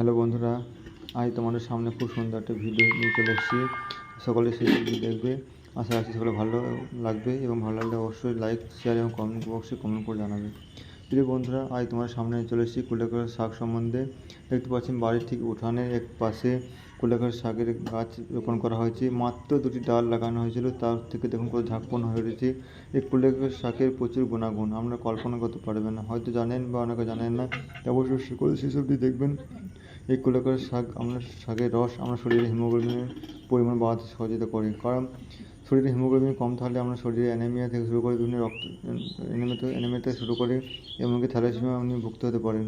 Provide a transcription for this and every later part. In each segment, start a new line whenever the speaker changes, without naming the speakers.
Hello বন্ধুরা, আজ তোমাদের সামনে খুব সুন্দর একটা ভিডিও নিয়ে চলে এসেছি। সকলে সেই ভিডিও দেখবে। আশা রাখছি সকলে ভালো লাগবে এবং ভালো লাগলে অবশ্যই লাইক শেয়ার এবং কমেন্ট বক্সে কমেন্ট করে জানাবে। প্রিয় বন্ধুরা, আজ তোমার সামনে চলে এসেছি কুলেখাড়ার শাক সম্বন্ধে। দেখতে পাচ্ছেন, বাড়ির ঠিক উঠানের এক পাশে কুলেখাড়ার শাকের গাছ রোপণ করা হয়েছে। মাত্র দুটি ডাল লাগানো হয়েছিল, তার থেকে দেখুন কত ঝাঁকপন হয়ে উঠেছে। এই কুলেখাড়ার শাকের প্রচুর গুণাগুণ, আমরা কল্পনা করতে পারবেন না। হয়তো জানেন বা অনেকে জানেন না, অবশ্যই সকলে সেসবটি দেখবেন। এই কুলেখাড়ার শাক, আমরা শাকের রস, আমরা শরীরে হিমোগ্লোবিনের পরিমাণ বাড়াতে সহযোগিতা করে। কারণ শরীরে হিমোগ্লোবিন কম থাকলে আমরা শরীরে অ্যানিমিয়া থেকে শুরু করে বিভিন্ন রক্ত, অ্যানিমিয়া থেকে শুরু করে এমনকি থ্যালাসেমিয়া আপনি ভুগতে হতে পারেন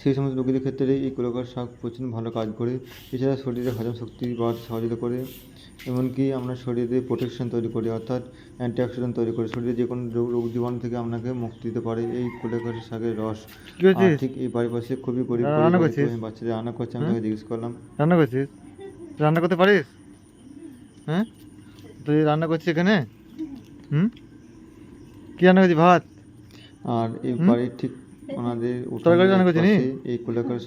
সেই সমস্ত রোগীদের ক্ষেত্রে এই কুলেখাড়ার শাক প্রচুর ভালো কাজ করে। এছাড়া শরীরে হজম শক্তি বাড়াতে সহযোগিতা করে। এমনকি আমরা শরীরে প্রোটেকশন তৈরি করি অর্থাৎ অ্যান্টিঅক্সিডেন্ট তৈরি করে। শরীরে যে কোনো রোগ রোগ জীবাণু থেকে আপনাকে মুক্তি দিতে পারে এই কুলেখাড়ার শাকের রস। ঠিক এই বাড়ির পাশে খুবই গরিব
করছিস?
রান্না করছে আমি তাকে জিজ্ঞেস করলাম।
রান্না করছিস? রান্না করতে পারিস? হ্যাঁ? তুই রান্না করছিস এখানে? হুম? কি রান্না করছিস? ভাত?
আর এই বাড়ির ঠিক ওনাদের
তরকারি রান্না
এই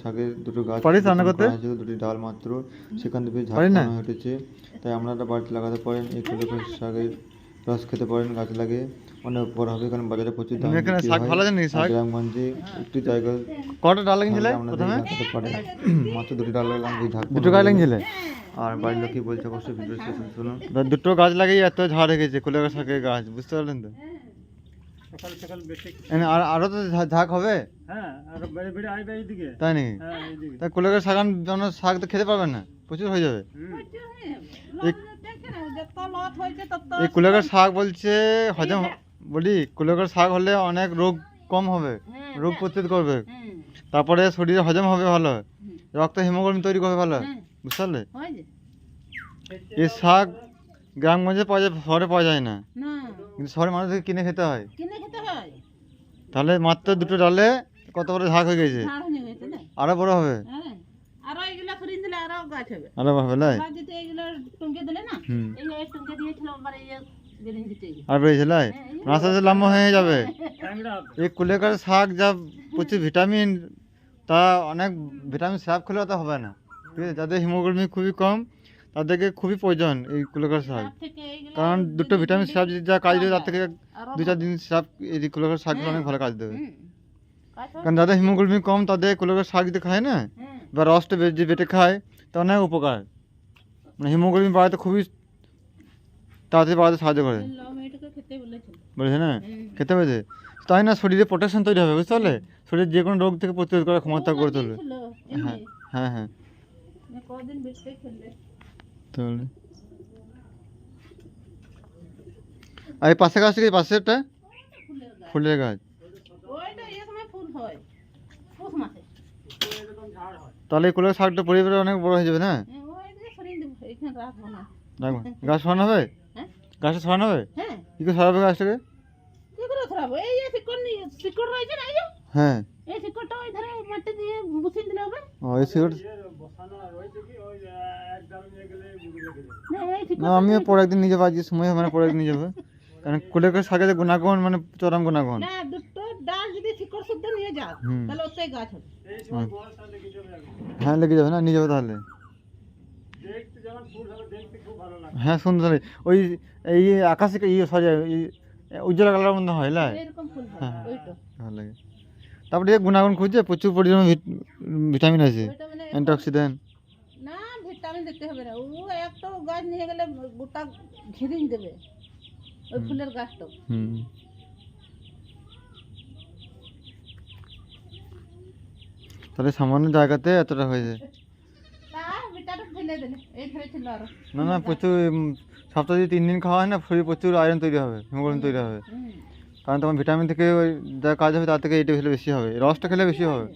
শাকের দুটো গাছ
পারিস রান্না করতে?
দুটি ডাল মাত্র সেখান থেকে
পারিস
ঝাড়খান
না?
তাই আপনারা বাড়িতে লাগাতে পারেন এই শাকের রস খেতে পারেন গাছ লাগে অনেক বড় হবে কারণ বাজারে প্রচুর দাম
এখানে শাক ভালো জানিস শাক?
গ্রামগঞ্জে একটু জায়গা
কটা ডাল লাগিয়েছিলে প্রথমে?
মাত্র দুটি ডাল লাগলাম
দুটো গাছ লাগিয়েছিলে?
আর বাড়ির লোক বলছে অবশ্যই ভিডিও শুনুন।
দুটো গাছ লাগিয়ে এত ঝাড় হয়ে গেছে কুলেগা শাকের গাছ বুঝতে পারলেন তো?
সকাল সকাল বেশি
এনে আর আরও তো ঝাঁক হবে?
হ্যাঁ আর বেড়ে বেড়ে আসবে এইদিকে
তাই নাকি?
হ্যাঁ এইদিকে
তা শাক তো খেতে পারবেন না? প্রচুর হয়ে যাবে। এই- শাক বলছে হজম বলি শাক হলে অনেক রোগ কম হবে। রোগ প্রতিরোধ করবে। তারপরে শরীরে হজম হবে ভালো। রক্ত হিমোগ্লোবিন তৈরি করবে ভালো। বুঝতে পারলে? এই শাক গ্রামগঞ্জে পাওয়া যায় শহরে পাওয়া যায় না।
না।
কিন্তু শহরে মানুষকে হয়
কিনে খেতে হয়।
তাহলে মাত্র দুটো ডালে কত বড় ঝাঁক হয়ে গেছে?
হয়ে
আরও বড় হবে?
হ্যাঁ। আরও এগুলা সরিয়ে দিলে আরও গাছ হবে।
আরও হবে লাই?
আবার যদি এগুলো টুঙ্কে দিলে না
হুম।
এই যে টুঙ্কে দিয়েছিল আবার এই যে বেরিয়ে দিতে
আর লাই? রাস্তা লম্বা হয়ে যাবে। এই কুলেকার শাক যা প্রচুর ভিটামিন তা অনেক ভিটামিন স্যাপ খেলেও তা হবে না। ঠিক আছে? যাদের হিমোগ্লোবিন খুবই কম তাদেরকে খুবই প্রয়োজন এই কুলেকার শাক কারণ দুটো ভিটামিন যদি যা কাজ দেবে তার থেকে দু চার দিন স্যাপ এই কুলেকার শাকগুলো অনেক ভালো কাজ দেবে। কারণ যাদের হিমোগ্লোবিন কম তাদের কুলেকার শাক যদি খায় না
হ্যাঁ।
বা রসটা যে বেটে খায় তা অনেক উপকার। মানে হিমোগ্লোবিন বাড়াতে খুবই তাড়াতাড়ি বাড়াতে সাহায্য করে। বুঝেছে না? খেতে পেয়েছে তাই না শরীরে প্রোটেকশন তৈরি হবে বুঝতে পারলে? শরীরে যে কোনো রোগ থেকে প্রতিরোধ করার ক্ষমতা করে তুলবে। হ্যাঁ হ্যাঁ হ্যাঁ। তাহলে। আর এই পাশে গাছ থেকে পাশেরটা?
ফুলের গাছ। হয়
তাহলে এই কুলের শাকটা পরিবারে অনেক বড় হয়ে যাবে না?
হ্যাঁ,
গাছ সরানো হবে?
হ্যাঁ।
গাছটা সরানো হবে?
হ্যাঁ।
কী করে সরাবে গাছটাকে?
কি
হ্যাঁ।
এই শিকড়টা ওই ধারে মাটি দিয়ে বসিয়ে দিলে হবে?
ও এই সিগারেট
বসানো রয়েছে কি ওই এক ডাল নিয়ে গেলে বুঝে লেগে যাবে
না
না আমিও পরে একদিন নিয়ে যাব আজকে সময় হবে না পরে একদিন নিয়ে যাব কারণ কুলের শাকের যে গুণাগুণ মানে চরম গুণাগুণ।
না দুটো ডাল যদি শিকড় শুদ্ধ নিয়ে যাও তাহলে ওতে গাছ হবে।
এই সময় বর্ষা লেগে যাবে একদম।
হ্যাঁ লেগে যাবে না নিয়ে যাব তাহলে। হ্যাঁ সুন্দর। ওই এই আকাশে ইয়ে সরি উজ্জ্বল কালার মধ্যে হয়
এরকম হ্যাঁ।
ভালো লাগে। তারপরে গুণাগুণ খুঁজছে প্রচুর পরিমাণে ভিট- ভিটামিন আছে অ্যান্টিঅক্সিডেন্ট।
না ভিটামিন দিতে হবে না। ও একটা গাছ নিয়ে গেলে গোটা ঘিরিয়ে দেবে ওই ফুলের গাছটা।
তাহলে সামান্য জায়গাতে এতটা হয়ে যায়।
আরও।
না না প্রচুর সপ্তাহে যদি তিন দিন খাওয়া হয় না শরীরে প্রচুর আয়রন তৈরি হবে হিমোগ্লোবিন তৈরি হবে। কারণ তোমার ভিটামিন থেকে ওই যা কাজ হবে তার থেকে এইটা খেলে বেশি হবে রসটা খেলে বেশি হবে।